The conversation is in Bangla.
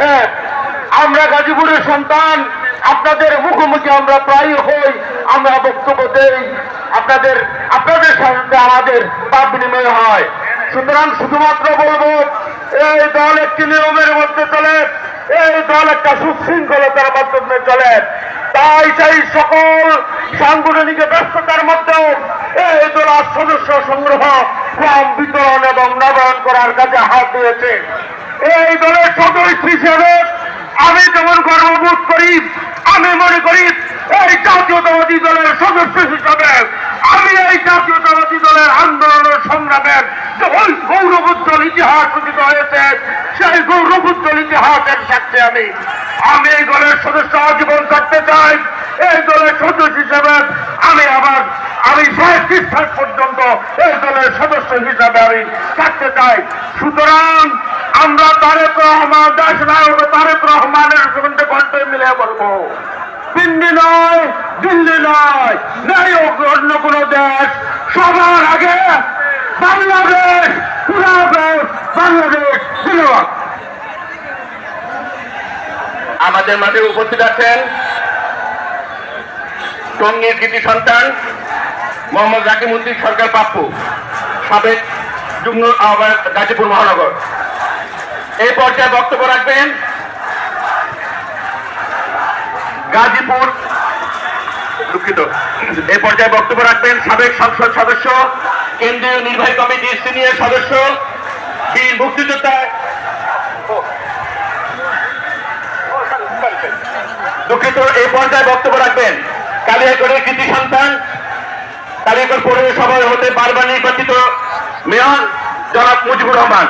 হয়েছে আমরা গাজীপুরের সন্তান, আপনাদের মুখোমুখি আমরা প্রায় হই, আমরা বক্তব্য দেই। আপনাদের আপনাদের সাথে আমাদের ভাব বিনিময় হয়। সুতরাং শুধুমাত্র বলব, এই দল একটি নিয়মের মধ্যে চলে, এই দল একটা সুশৃঙ্খলতার মাধ্যমে চলে। তাই সেই সকল সাংগঠনিক ব্যস্ততার মধ্যেও এই দলের সদস্য সংগ্রহ ফর্ম বিতরণ এবং নবায়ন করার কাজে হাত দিয়েছে। এই দলের সদস্য হিসেবে আমি যেমন গর্ববোধ করি, আমি মনে করি এই জাতীয়তাবাদী দলের সদস্য হিসাবে আমি এই জাতীয়তাবাদী দলের আন্দোলনের সংগ্রামের যে ওই গৌরবোজ্জ্বল ইতিহাস রচিত হয়েছে, সেই গৌরবোজ্জ্বল ইতিহাসের সাথে আমি আমি এই দলের সদস্য আজীবন থাকতে চাই। এই দলের সদস্য হিসেবে আমি আবার, আমি নিঃশ্বাস পর্যন্ত এই দলের সদস্য হিসাবে আমি থাকতে চাই। সুতরাং আমরা তারেক রহমান, দেশ নায়ক তারেক রহমানের সঙ্গে কণ্ঠে মিলে বলব। দিল্লি নয় দিল্লি নয় নায়ক অন্য কোনো দেশ। সবার আগে বাংলাদেশ পুরাদেশ বাংলাদেশ আমাদের মাঝে উপস্থিত আছেন টঙ্গীর কৃতি সন্তান, মোহাম্মদ রাকিমুদ্দিন সরকার পাপ্পু, সাবেক যুগ্ম আহ্বায়ক গাজীপুর মহানগর। এই পর্যায়ে বক্তব্য রাখবেন গাজীপুর, দুঃখিত, এই পর্যায়ে বক্তব্য রাখবেন সাবেক সংসদ সদস্য, কেন্দ্রীয় নির্বাহী কমিটির সিনিয়র সদস্য, বীর মুক্তিযোদ্ধা, দুঃখিত, এই পর্যায়ে বক্তব্য রাখবেন কালিয়াগড়ের কৃতি সন্তান কালিয়াগড় পৌরসভায় হতে বারবার নির্বাচিত মেয়র জনাব মুজিবুর রহমান।